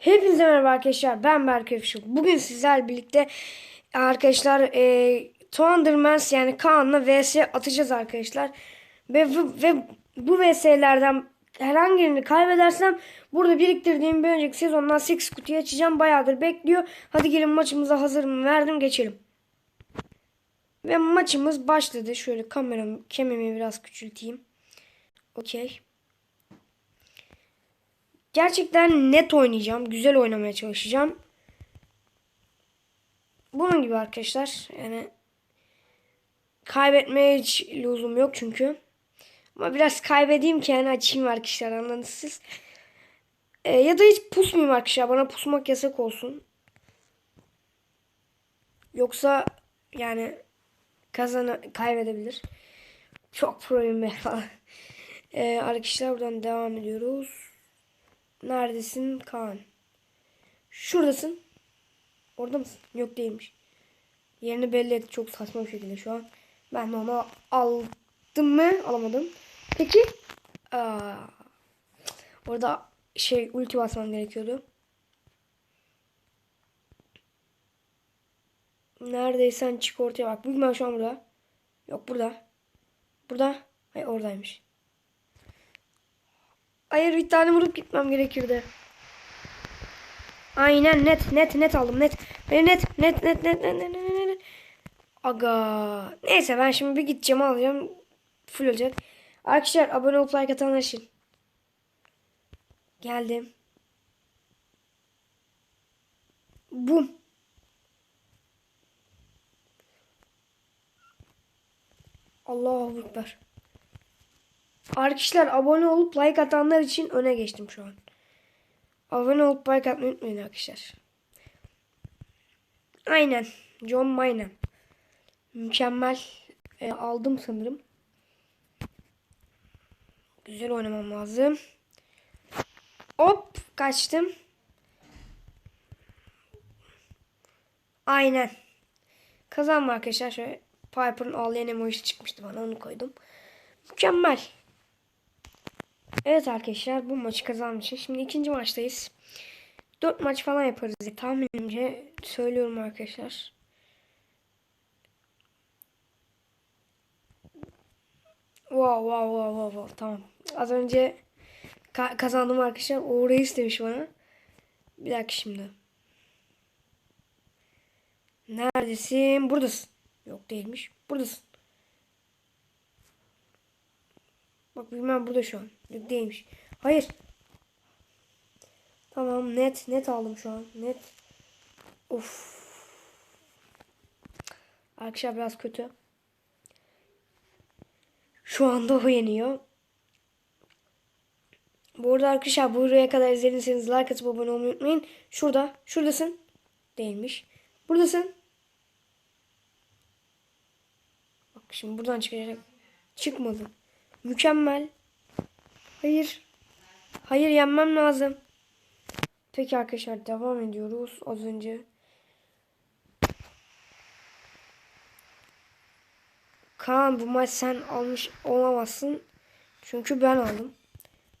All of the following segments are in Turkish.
Hepinize merhaba arkadaşlar. Ben Berk Öfşuk. Bugün sizlerle birlikte arkadaşlar e, Thundermans yani Kaan'la vs atacağız arkadaşlar. Ve, ve bu vs'lerden herhangi birini kaybedersem burada biriktirdiğim bir önceki sezondan 8 kutuyu açacağım. Bayağıdır bekliyor. Hadi gelin maçımıza hazır mı? Verdim geçelim. Ve maçımız başladı. Şöyle kameramı, kemimi biraz küçülteyim. Okey. Gerçekten net oynayacağım. Güzel oynamaya çalışacağım. Bunun gibi arkadaşlar. Yani kaybetmeye hiç lüzum yok çünkü. Ama biraz kaybedeyim ki yani açayım arkadaşlar anladınız siz. Ee, ya da hiç pusmayayım arkadaşlar. Bana pusmak yasak olsun. Yoksa yani kazana kaybedebilir. Çok problem be falan. Ee, arkadaşlar buradan devam ediyoruz. Neredesin Kaan? Şuradasın. Orada mısın? Yok değilmiş. Yerini belli etti çok saçma bir şekilde şu an. Ben de onu aldım mı? Alamadım. Peki. Aa, orada şey ulti basmam gerekiyordu. Neredeysen çık ortaya bak. Büyük şu an burada. Yok burada. Burada. Hayır oradaymış. Hayır bir tane vurup gitmem gerekirdi. Aynen net net net aldım net. Beni net net net net net net net net. Aga. Neyse ben şimdi bir gideceğim alacağım. Full olacak. Arkadaşlar abone olup like atanlar için. Geldim. Bum. Allahu Ekber. Arkadaşlar abone olup like atanlar için öne geçtim şu an. Abone olup like atmayı unutmayın arkadaşlar. Aynen. John Maynem. Mükemmel. E, aldım sanırım. Güzel oynamam lazım. Hop kaçtım. Aynen. Kazanma arkadaşlar. Şöyle Piper'ın ağlayan emojisi çıkmıştı bana onu koydum. Mükemmel. Evet arkadaşlar bu maçı kazanmışım. Şimdi ikinci maçtayız. 4 maç falan yaparız diye tahminimce söylüyorum arkadaşlar. Wow wow wow wow wow tamam. Az önce ka- kazandım arkadaşlar. Uğur Reis demiş bana. Bir dakika şimdi. Neredesin? Buradasın. Yok değilmiş. Buradasın. Bak bilmem burada şu an. Değilmiş. Hayır. Tamam net net aldım şu an. Net. Of. Arkadaşlar biraz kötü. Şu anda o yeniyor. Bu arada arkadaşlar buraya kadar izlediyseniz like atıp abone olmayı unutmayın. Şurada. Şuradasın. Değilmiş. Buradasın. Bak şimdi buradan çıkacak. Çıkmadı. Mükemmel. Hayır. Hayır yenmem lazım. Peki arkadaşlar devam ediyoruz. Az önce. Kaan bu maç sen almış olamazsın. Çünkü ben aldım.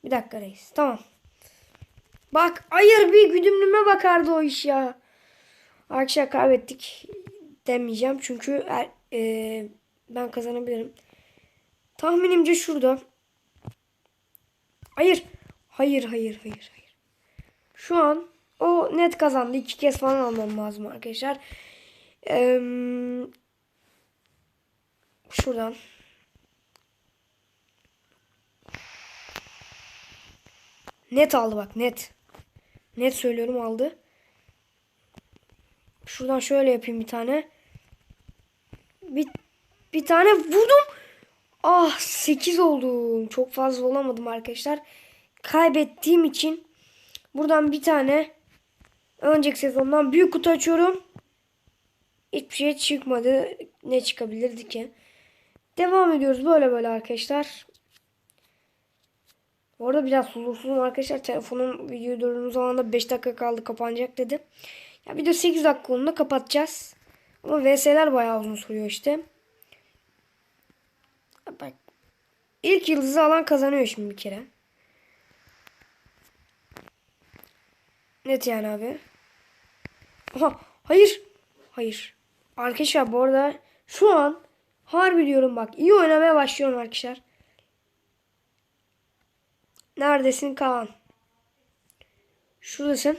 Bir dakika reis. Tamam. Bak hayır bir güdümlüme bakardı o iş ya. Arkadaşlar kaybettik demeyeceğim. Çünkü er, e, ben kazanabilirim. Tahminimce şurada. Hayır. Hayır hayır hayır hayır. Şu an o net kazandı. İki kez falan almam lazım arkadaşlar. Ee, şuradan. Net aldı bak net. Net söylüyorum aldı. Şuradan şöyle yapayım bir tane. Bir, bir tane vurdum. Ah 8 oldum. Çok fazla olamadım arkadaşlar. Kaybettiğim için buradan bir tane önceki sezondan büyük kutu açıyorum. Hiçbir şey çıkmadı. Ne çıkabilirdi ki? Devam ediyoruz böyle böyle arkadaşlar. Bu arada biraz huzursuzum arkadaşlar. Telefonum video durduğum zaman da 5 dakika kaldı kapanacak dedi. Ya video 8 dakika onunla kapatacağız. Ama VS'ler bayağı uzun sürüyor işte. Bak. İlk yıldızı alan kazanıyor şimdi bir kere. Net yani abi. Aha hayır. Hayır. Arkadaşlar bu arada şu an harbi diyorum bak iyi oynamaya başlıyorum arkadaşlar. Neredesin Kaan? Şuradasın.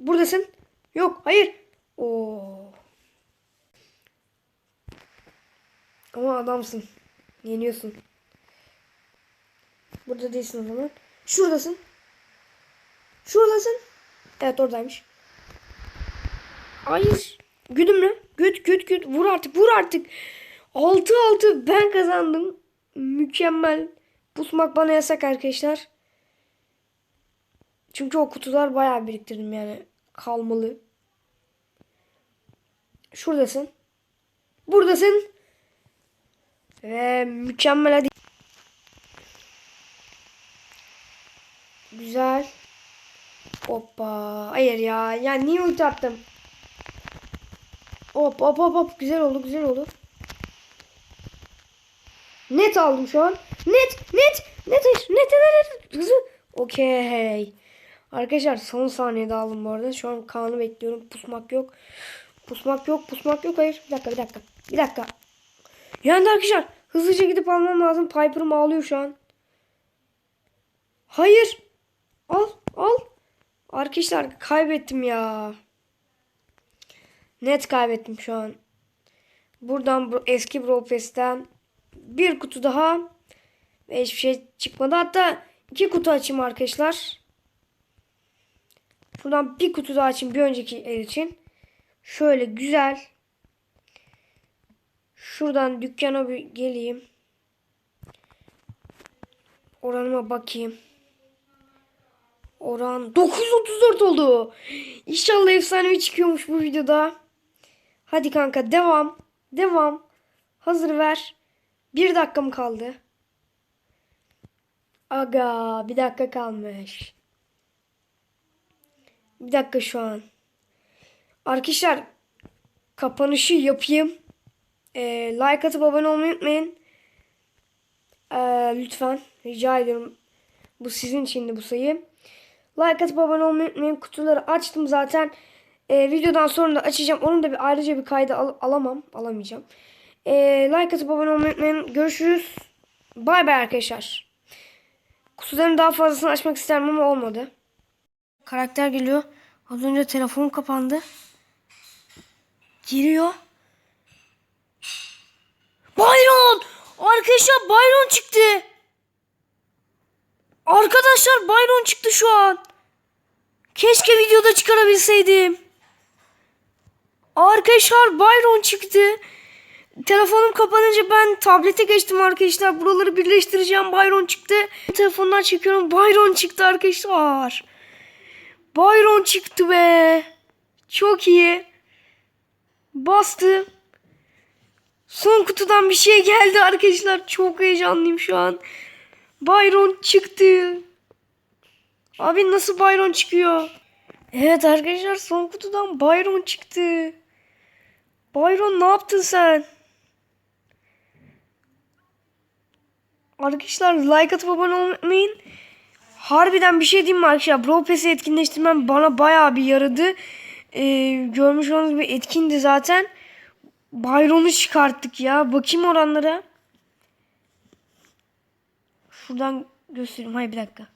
Buradasın. Yok hayır. Oo. Ama adamsın. Yeniyorsun. Burada değilsin o zaman. Şuradasın. Şuradasın. Evet oradaymış. Hayır. Güdümlü. Güt güt güt. Vur artık vur artık. 6-6 ben kazandım. Mükemmel. Pusmak bana yasak arkadaşlar. Çünkü o kutular bayağı biriktirdim yani. Kalmalı. Şuradasın. Buradasın. Ve mükemmel hadi. Güzel. Hoppa. Hayır ya. Ya niye ulti attım? Hop hop hop hop. Güzel oldu güzel oldu. Net aldım şu an. Net net net net net net hızlı. Okey. Arkadaşlar son saniyede aldım bu arada. Şu an Kaan'ı bekliyorum. Pusmak yok. Pusmak yok. Pusmak yok. Hayır. Bir dakika bir dakika. Bir dakika. Yani arkadaşlar hızlıca gidip almam lazım. Piper'ım ağlıyor şu an. Hayır. Al al. Arkadaşlar kaybettim ya. Net kaybettim şu an. Buradan bu eski Brawl Pass'ten bir kutu daha ve hiçbir şey çıkmadı. Hatta iki kutu açayım arkadaşlar. Buradan bir kutu daha açayım bir önceki el için. Şöyle güzel. Şuradan dükkana bir geleyim. Oranıma bakayım. Oran 934 oldu. İnşallah efsanevi çıkıyormuş bu videoda. Hadi kanka devam. Devam. Hazır ver. Bir dakikam kaldı. Aga bir dakika kalmış. Bir dakika şu an. Arkadaşlar kapanışı yapayım. Ee, like atıp abone olmayı unutmayın. Ee, lütfen rica ediyorum. Bu sizin içindi bu sayı. Like atıp abone olmayı unutmayın. Kutuları açtım zaten. Ee, videodan sonra da açacağım. Onun da bir ayrıca bir kaydı al- alamam. Alamayacağım. Ee, like atıp abone olmayı unutmayın. Görüşürüz. Bay bay arkadaşlar. Kutuların daha fazlasını açmak isterim ama olmadı. Karakter geliyor. Az önce telefonum kapandı. Giriyor. Byron! Arkadaşlar Byron çıktı. Arkadaşlar Byron çıktı şu an. Keşke videoda çıkarabilseydim. Arkadaşlar Byron çıktı. Telefonum kapanınca ben tablete geçtim arkadaşlar. Buraları birleştireceğim. Byron çıktı. Telefondan çekiyorum. Byron çıktı arkadaşlar. Byron çıktı be. Çok iyi. Bastı. Son kutudan bir şey geldi arkadaşlar. Çok heyecanlıyım şu an. Byron çıktı. Abi nasıl Byron çıkıyor? Evet arkadaşlar son kutudan Byron çıktı. Byron ne yaptın sen? Arkadaşlar like atıp abone olmayın. Harbiden bir şey diyeyim mi arkadaşlar? Brawl Pass'i etkinleştirmem bana bayağı bir yaradı. Ee, görmüş olduğunuz gibi etkindi zaten. Byron'u çıkarttık ya. Bakayım oranlara. Şuradan göstereyim. Hayır bir dakika.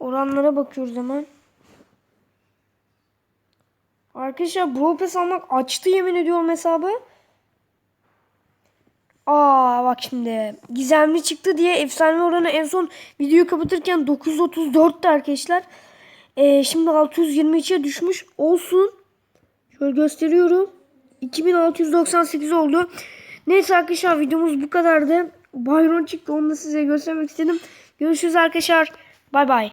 Oranlara bakıyoruz hemen. Arkadaşlar Brawl Pass almak açtı yemin ediyorum hesabı. Aa bak şimdi gizemli çıktı diye efsane oranı en son videoyu kapatırken 934'tü arkadaşlar. Ee, şimdi 623'e düşmüş olsun. Şöyle gösteriyorum. 2698 oldu. Neyse arkadaşlar videomuz bu kadardı. Byron çıktı onu da size göstermek istedim. Görüşürüz arkadaşlar. Bay bay.